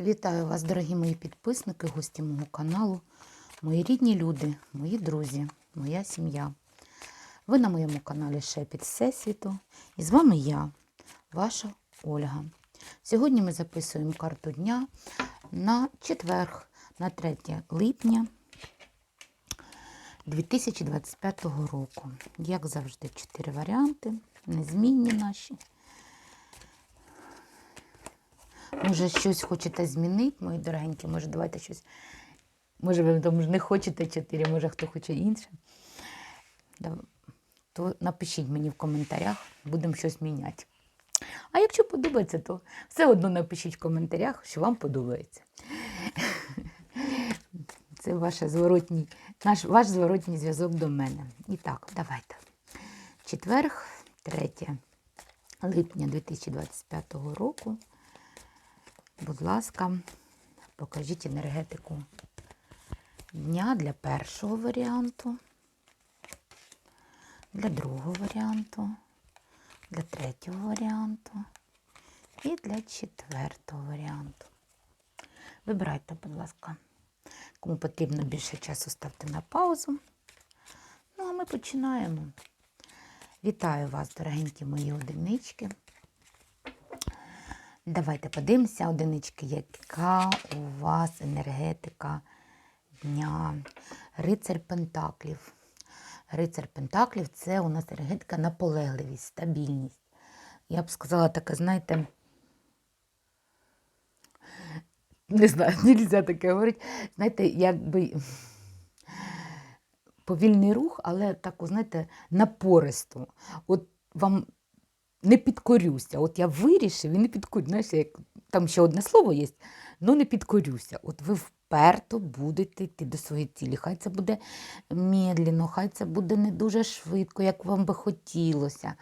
Вітаю вас, дорогі мої підписники, гості мого каналу, мої рідні люди, мої друзі, моя сім'я. Ви на моєму каналі Шепіт Всесвіту. І з вами я, ваша Ольга. Сьогодні ми записуємо карту дня на четверг, на 3 липня 2025 року. Як завжди, чотири варіанти, незмінні наші. Може, щось хочете змінити, мої дорогенькі, може, давайте щось. Може, ви там не хочете чотири, може хто хоче інше. То напишіть мені в коментарях, будемо щось міняти. А якщо подобається, то все одно напишіть в коментарях, що вам подобається. Це ваше зворотній, наш, ваш зворотній зв'язок до мене. І так, давайте. Четверг, 3 липня 2025 року. Будь ласка, покажіть енергетику дня для першого варіанту, для другого варіанту, для третього варіанту і для четвертого варіанту. Вибирайте, будь ласка, кому потрібно більше часу, ставте на паузу. Ну, а ми починаємо. Вітаю вас, дорогенькі мої одинички. Давайте подивимося, одинички, яка у вас енергетика дня. Рицар Пентаклів. Рицар Пентаклів це у нас енергетика наполегливість, стабільність. Я б сказала таке, знаєте, не знаю, нельзя таке говорити. Знаєте, якби повільний рух, але так, знаєте, напористо. От вам не підкорюся. От я вирішив і не підкорюся. Знаєш, як там ще одне слово є, ну не підкорюся. От ви вперто будете йти до своєї цілі. Хай це буде медленно, хай це буде не дуже швидко, як вам би хотілося.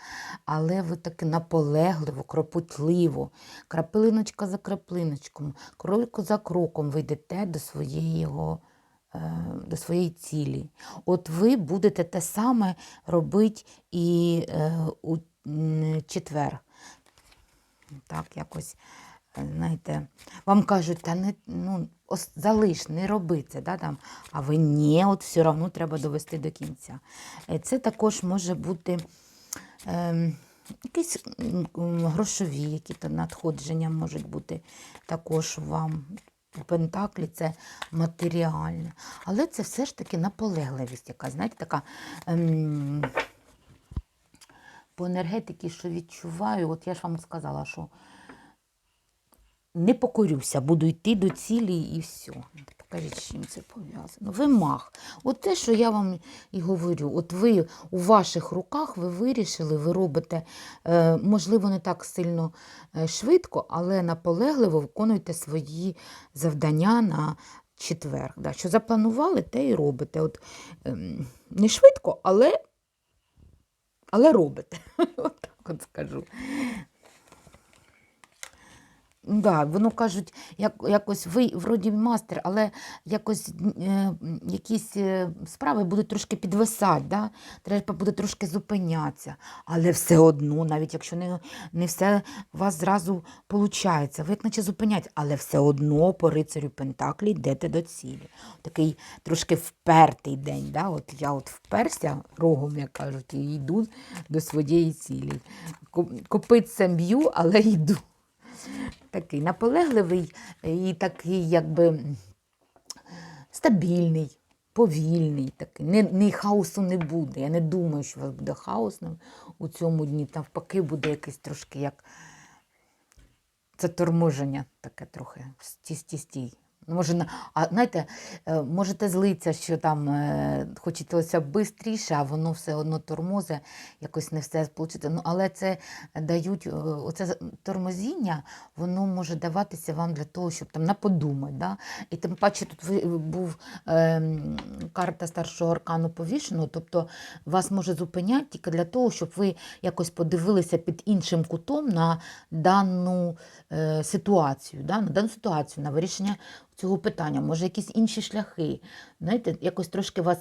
Але ви таки наполегливо, кропотливо, краплиночка за краплиночком, крок за кроком ви йдете до своєї е, до своєї цілі. От ви будете те саме робити і е, у четвер. Так, якось, е, знаєте, вам кажуть, та не, ну, залиш, не роби це, да, там, а ви ні, от все одно треба довести до кінця. Е, Це також може бути ем, якісь грошові, які то надходження можуть бути також вам. У Пентаклі це матеріальне. Але це все ж таки наполегливість, яка, знаєте, така. Ем, по енергетиці, що відчуваю, от я ж вам сказала, що не покорюся, буду йти до цілі і все. Покажіть, з чим це пов'язано. Ви мах. От те, що я вам і говорю, от ви у ваших руках ви вирішили, ви робите, е, можливо, не так сильно е, швидко, але наполегливо виконуєте свої завдання на четвер. Да, що запланували, те і робите. От, ем, не швидко, але але робите. От так от скажу. Да, воно кажуть, як, якось ви вроді мастер, але якось е, якісь е, справи будуть трошки підвисати, да? треба буде трошки зупинятися. Але все одно, навіть якщо не, не все у вас зразу виходить, ви як наче зупиняєте, але все одно по рицарю Пентаклі йдете до цілі. Такий трошки впертий день. Да? От я от вперся рогом, як кажуть, і йду до своєї цілі. Копитцем б'ю, але йду такий наполегливий і такий, якби стабільний, повільний. такий. Не, не хаосу не буде. Я не думаю, що у вас буде хаос у цьому дні. Навпаки, буде якесь трошки як це торможення таке трохи. Стій-стій-стій. Може, а знаєте, е, можете злитися, що там е, хочеться швидше, а воно все одно тормозе, якось не все вийде. Ну, але це дають, е, оце тормозіння, воно може даватися вам для того, щоб там наподумати. Да? І тим паче тут був ем, карта старшого аркану повішеного, тобто вас може зупиняти тільки для того, щоб ви якось подивилися під іншим кутом на дану е, ситуацію, да? на дану ситуацію, на вирішення цього питання, може якісь інші шляхи. Знаєте, якось трошки вас,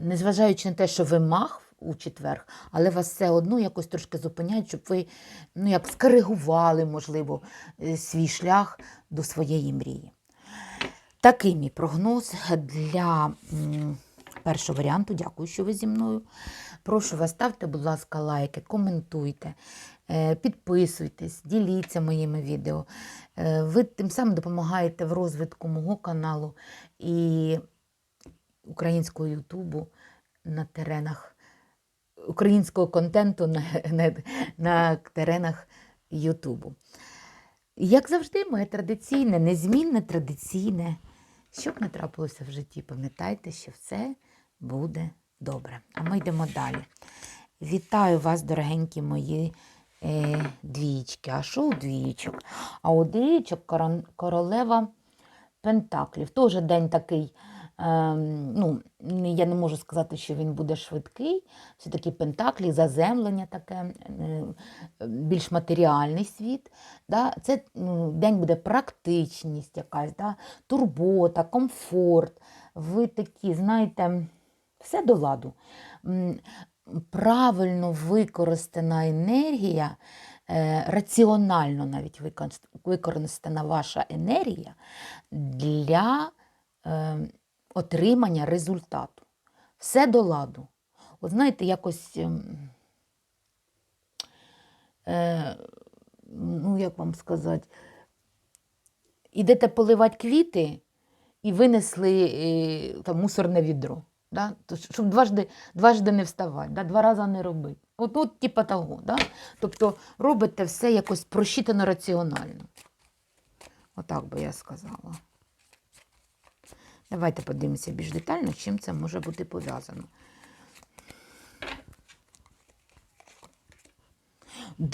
незважаючи на те, що ви мах, у четверг, але вас все одно якось трошки зупиняють, щоб ви ну, як скоригували, можливо, е, свій шлях до своєї мрії. Такий мій прогноз для першого варіанту. Дякую, що ви зі мною. Прошу вас, ставте, будь ласка, лайки, коментуйте, підписуйтесь, діліться моїми відео. Е, Ви тим самим допомагаєте в розвитку мого каналу і українського Ютубу на теренах українського контенту на, на, на теренах Ютубу. Як завжди, моє традиційне, незмінне традиційне. Що б не трапилося в житті, пам'ятайте, що все буде добре. А ми йдемо далі. Вітаю вас, дорогенькі мої е, двічки. А що у двічок? А у двічок королева Пентаклів. Теж день такий. ем, ну, я не можу сказати, що він буде швидкий. Все-таки Пентаклі, заземлення таке, е, більш матеріальний світ. Да? Це ну, день буде практичність якась, да? турбота, комфорт. Ви такі, знаєте, все до ладу. Правильно використана енергія, е, раціонально навіть використана ваша енергія для е, отримання результату. Все до ладу. От знаєте, якось, ем, е, ну як вам сказати, ідете поливати квіти і винесли там, мусорне відро. Да? Щоб дважди, дважди не вставати, да? два рази не робити. От, от типа того. Да? Тобто робите все якось просчитано раціонально. Отак би я сказала. Давайте подивимося більш детально, чим це може бути пов'язано.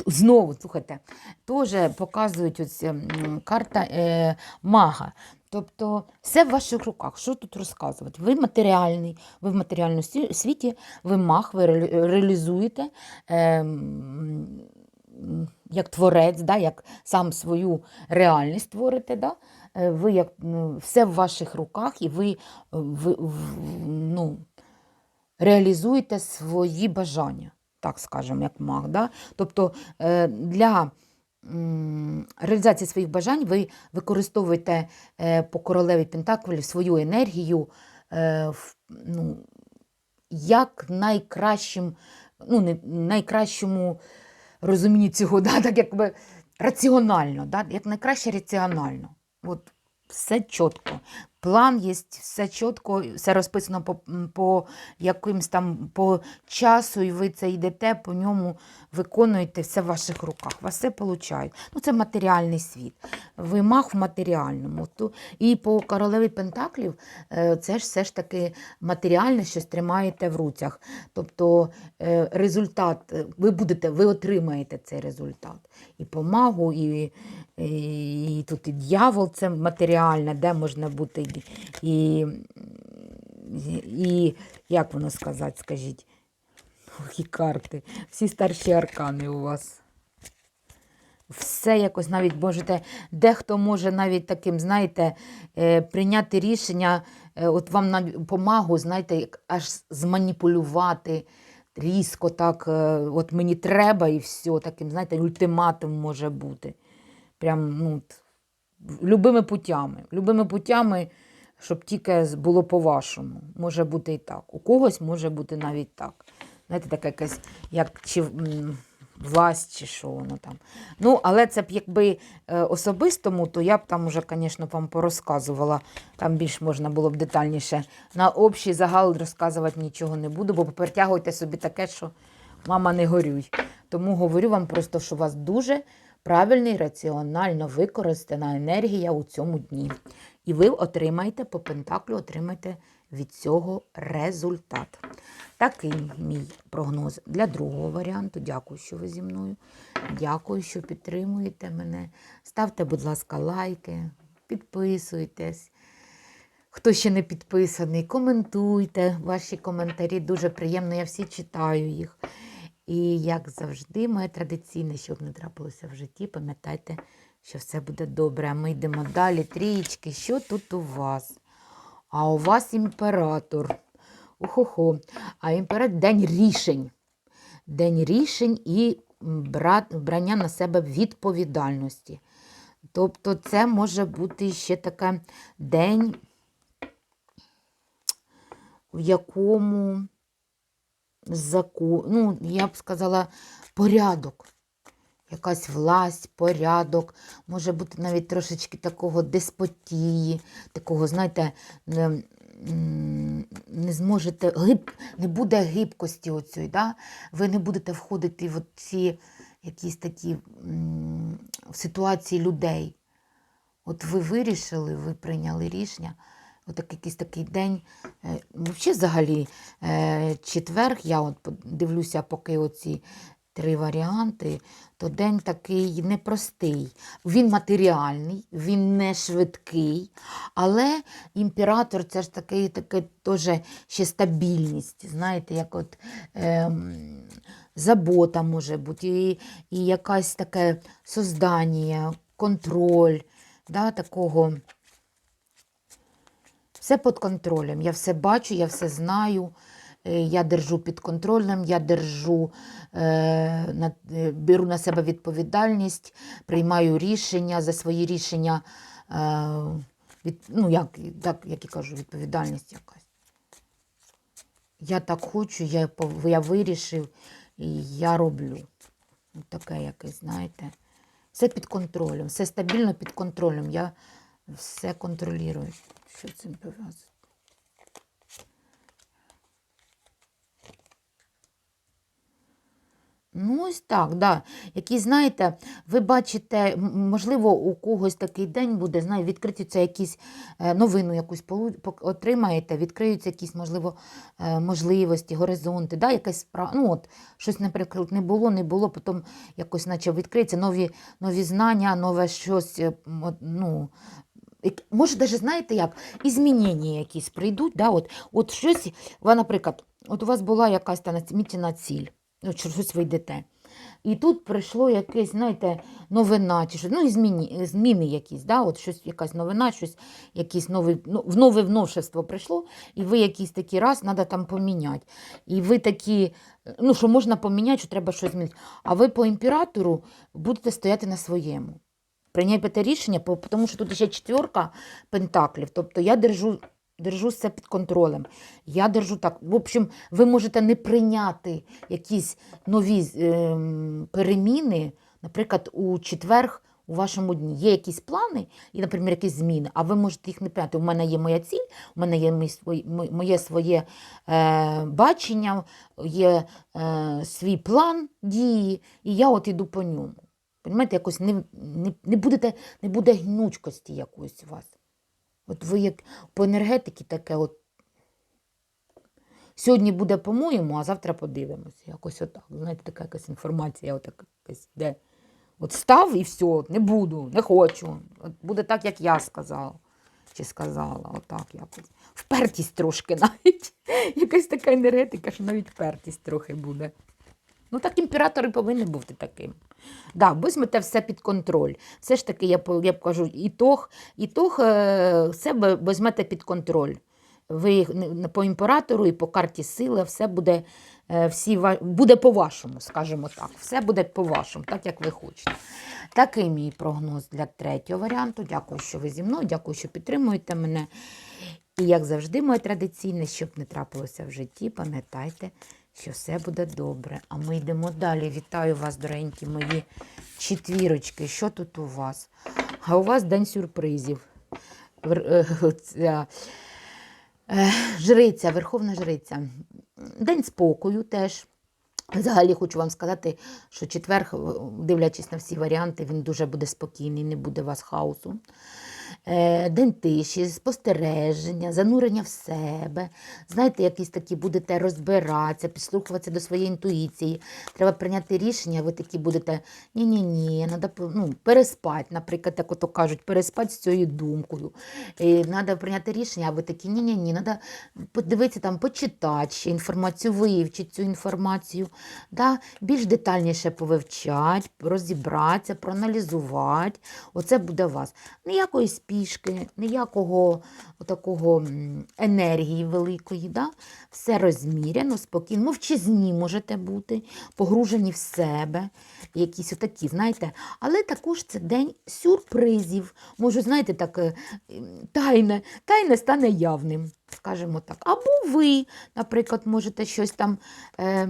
Знову, слухайте, теж показують ось карта е, мага. Тобто все в ваших руках. Що тут розказувати? Ви матеріальний, ви в матеріальному світі, ви маг, ви реалізуєте е, як творець, да, як сам свою реальність творите. Да? Е, Ви як, все в ваших руках, і ви, ви ну, реалізуєте свої бажання, так скажемо, як маг. Тобто е, для реалізації своїх бажань ви використовуєте е, по королеві Пентаклів свою енергію е, ну, як найкращим, ну, не, найкращому розумінні цього, да? так якби раціонально, да? як найкраще раціонально. От все чітко. План є, все чітко, все розписано по, по якимсь там по часу, і ви це йдете, по ньому виконуєте все в ваших руках. Вас все виходить. Ну, це матеріальний світ. Ви мах в матеріальному. І по королеві Пентаклів е, це ж все ж таки матеріальне, щось тримаєте в руцях. Тобто е, результат, е, ви будете, ви отримаєте цей результат. І по магу, і, і, і тут і дьявол це матеріальне, де можна бути і, і, і як воно сказати, скажіть, Ох, і карти, всі старші аркани у вас. Все якось навіть можете, дехто може навіть таким, знаєте, е, прийняти рішення, е, от вам на помагу, знаєте, аж зманіпулювати різко так, е, от мені треба і все, таким, знаєте, ультиматум може бути. Прям, ну, любими путями. Любими путями, щоб тільки було по-вашому. Може бути і так. У когось може бути навіть так. Знаєте, така якась, як чи власть, чи що воно там. Ну, але це б якби е, особистому, то я б там уже, звісно, вам порозказувала. Там більш можна було б детальніше. На общий загал розказувати нічого не буду, бо притягуйте собі таке, що мама не горюй. Тому говорю вам просто, що вас дуже правильний, раціонально використана енергія у цьому дні. І ви отримаєте по пентаклю, отримаєте від цього результат. Такий мій прогноз для другого варіанту. Дякую, що ви зі мною. Дякую, що підтримуєте мене. Ставте, будь ласка, лайки, підписуйтесь. Хто ще не підписаний, коментуйте ваші коментарі. Дуже приємно, я всі читаю їх. І як завжди, моє традиційне, щоб не трапилося в житті, пам'ятайте, що все буде добре. А ми йдемо далі. Трієчки, що тут у вас? А у вас імператор. Ухо-хо. А імператор день рішень. День рішень і брання на себе відповідальності. Тобто це може бути ще таке день, в якому закон, ну, я б сказала, порядок. Якась власть, порядок, може бути навіть трошечки такого деспотії, такого, знаєте, не, не зможете, гиб, не буде гибкості оцієї, да? ви не будете входити в ці якісь такі в ситуації людей. От ви вирішили, ви прийняли рішення. От якийсь такий день. е, Взагалі, взагалі, е, четверг, я от дивлюся, поки оці три варіанти, то день такий непростий. Він матеріальний, він не швидкий, але імператор це ж такий, таке теж ще стабільність. Знаєте, як от ем, забота може бути, і, і якась таке создання, контроль, да, такого. Все під контролем. Я все бачу, я все знаю. е, Я держу під контролем, я держу, е, е, беру на себе відповідальність, приймаю рішення за свої рішення, від, ну, як, так, як і кажу, відповідальність якась. Я так хочу, я, я вирішив, і я роблю. Таке якесь, знаєте. Все під контролем, все стабільно під контролем. Я все контролюю. Що цим пов'язано? Ну, ось так, да. Які, знаєте, ви бачите, можливо, у когось такий день буде, знає, відкриються якісь е, новину якусь отримаєте, відкриються якісь, можливо, е, можливості, горизонти, да, якась справа. Ну, от, щось, наприклад, не було, не було, потім якось наче відкриється нові, нові знання, нове щось, е, ну, може, навіть знаєте як, змінення якісь прийдуть, да, от, от щось, наприклад, от у вас була якась та намічена ціль, от щось ви йдете. І тут прийшло якесь, знаєте, новина, чи щось, ну, і зміни, зміни якісь, да, от щось, якась новина, щось, якісь новий, ну, нове вновшество прийшло, і ви якийсь такий раз треба там поміняти. І ви такі, ну, що можна поміняти, що треба щось змінити. А ви по імператору будете стояти на своєму прийняти рішення, тому що тут ще четверка пентаклів. Тобто я держу, держу все під контролем. Я держу так. В общем, ви можете не прийняти якісь нові ем, переміни, наприклад, у четверг. У вашому дні є якісь плани і, наприклад, якісь зміни, а ви можете їх не прийняти. У мене є моя ціль, у мене є моє своє е, бачення, є е, свій план дії, і я от іду по ньому. Понимаєте, якось не, не, не, будете, не буде гнучкості якоїсь у вас. От ви як по енергетиці таке, от сьогодні буде по-моєму, а завтра подивимося. Якось отак. Знаєте, така якась інформація, отак якась йде. От став і все, не буду, не хочу. От буде так, як я сказала. Чи сказала, отак якось. Впертість трошки навіть. Якась така енергетика, що навіть впертість трохи буде. Ну, так імператор і повинен бути таким. Да, візьмете все під контроль. Все ж таки, я, я кажу, ітог, ітог е, все візьмете під контроль. Ви по імператору і по карті сили все буде, е, всі, буде по-вашому, скажімо так. Все буде по-вашому, так як ви хочете. Такий мій прогноз для третього варіанту. Дякую, що ви зі мною, дякую, що підтримуєте мене. І як завжди, моє традиційне, щоб не трапилося в житті, пам'ятайте, що все буде добре. А ми йдемо далі. Вітаю вас, дорогенькі мої четвірочки. Що тут у вас? А у вас день сюрпризів. Е, е, Жриця, Верховна Жриця. День спокою теж. Взагалі хочу вам сказати, що четверг, дивлячись на всі варіанти, він дуже буде спокійний, не буде у вас хаосу. Е, День тиші, спостереження, занурення в себе. Знаєте, якісь такі будете розбиратися, підслухуватися до своєї інтуїції. Треба прийняти рішення, ви такі будете ні-ні-ні, треба ну, переспати, наприклад, як ото кажуть, переспати з цією думкою. Треба прийняти рішення, а ви такі ні-ні-ні, треба подивитися там, почитати ще інформацію, вивчити цю інформацію, да? більш детальніше повивчати, розібратися, проаналізувати. Оце буде у вас. Ніякої спішки, трішки, ніякого такого енергії великої. Да? Все розміряно, спокійно, мовчазні можете бути, погружені в себе, якісь отакі, знаєте. Але також це день сюрпризів. Може, знаєте, так е, тайне, тайне стане явним, скажімо так. Або ви, наприклад, можете щось там е,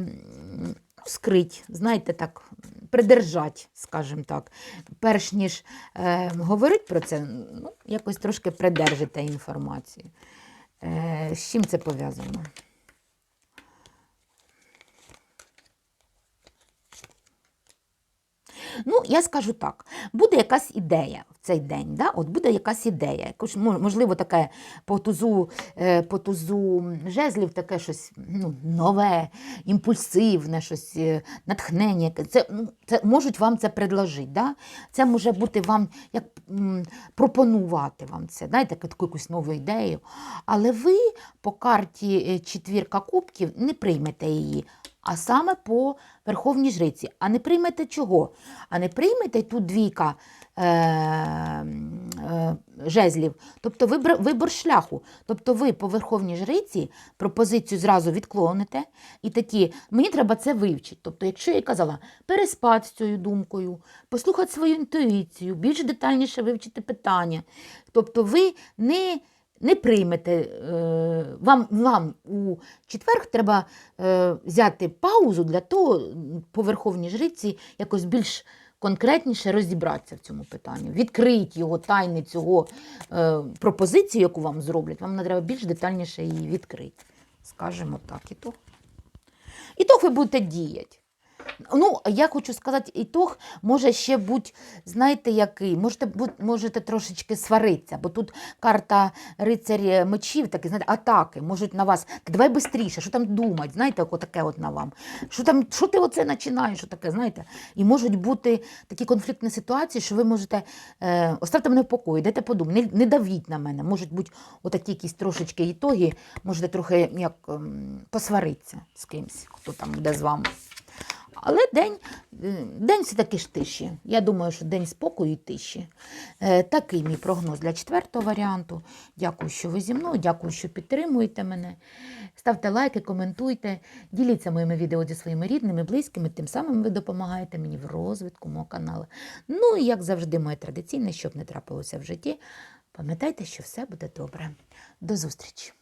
скрить, знаєте, так, придержать, скажімо так. Перш ніж е, говорить про це, ну, якось трошки придержите інформацію. Е, з чим це пов'язано? Ну, я скажу так, буде якась ідея цей день, да? От буде якась ідея, можливо, таке по тузу, е, по тузу жезлів, таке щось ну, нове, імпульсивне, щось, е, натхнення. Це, ну, це можуть вам це предложити. Да? Це може бути вам як пропонувати вам це, знаєте, таку якусь нову ідею. Але ви по карті е, четвірка кубків не приймете її а саме по Верховній Жриці. А не приймете чого? А не приймете тут двійка е, е, жезлів, тобто вибор, вибор шляху. Тобто ви по Верховній Жриці пропозицію зразу відклоните і такі, мені треба це вивчити. Тобто, якщо я казала, переспати з цією думкою, послухати свою інтуїцію, більш детальніше вивчити питання. Тобто ви не не приймете, е, вам, вам у четверг треба е, взяти паузу для того, по Верховній Жриці якось більш конкретніше розібратися в цьому питанні. Відкрити його тайни цього е, пропозиції, яку вам зроблять, вам треба більш детальніше її відкрити. Скажімо так, і то. І то ви будете діяти. Ну, я хочу сказати, ітог може ще бути, знаєте, який, можете, бу- можете трошечки сваритися, бо тут карта рицарі мечів, такі, знаєте, атаки можуть на вас. Давай швидше, що там думати, знаєте, таке от на вам. Що там, що ти оце починаєш, що таке, знаєте? І можуть бути такі конфліктні ситуації, що ви можете, е, оставте мене в покої, дайте подумати, не, не давіть на мене. Можуть бути отакі якісь трошечки ітоги, можете трохи як ем, посваритися з кимсь, хто там буде з вами. Але день, е, день все таки ж тиші. Я думаю, що день спокою і тиші. Е, Такий мій прогноз для четвертого варіанту. Дякую, що ви зі мною, дякую, що підтримуєте мене. Ставте лайки, коментуйте, діліться моїми відео зі своїми рідними, близькими. Тим самим ви допомагаєте мені в розвитку мого каналу. Ну і як завжди, моє традиційне, щоб не трапилося в житті. Пам'ятайте, що все буде добре. До зустрічі!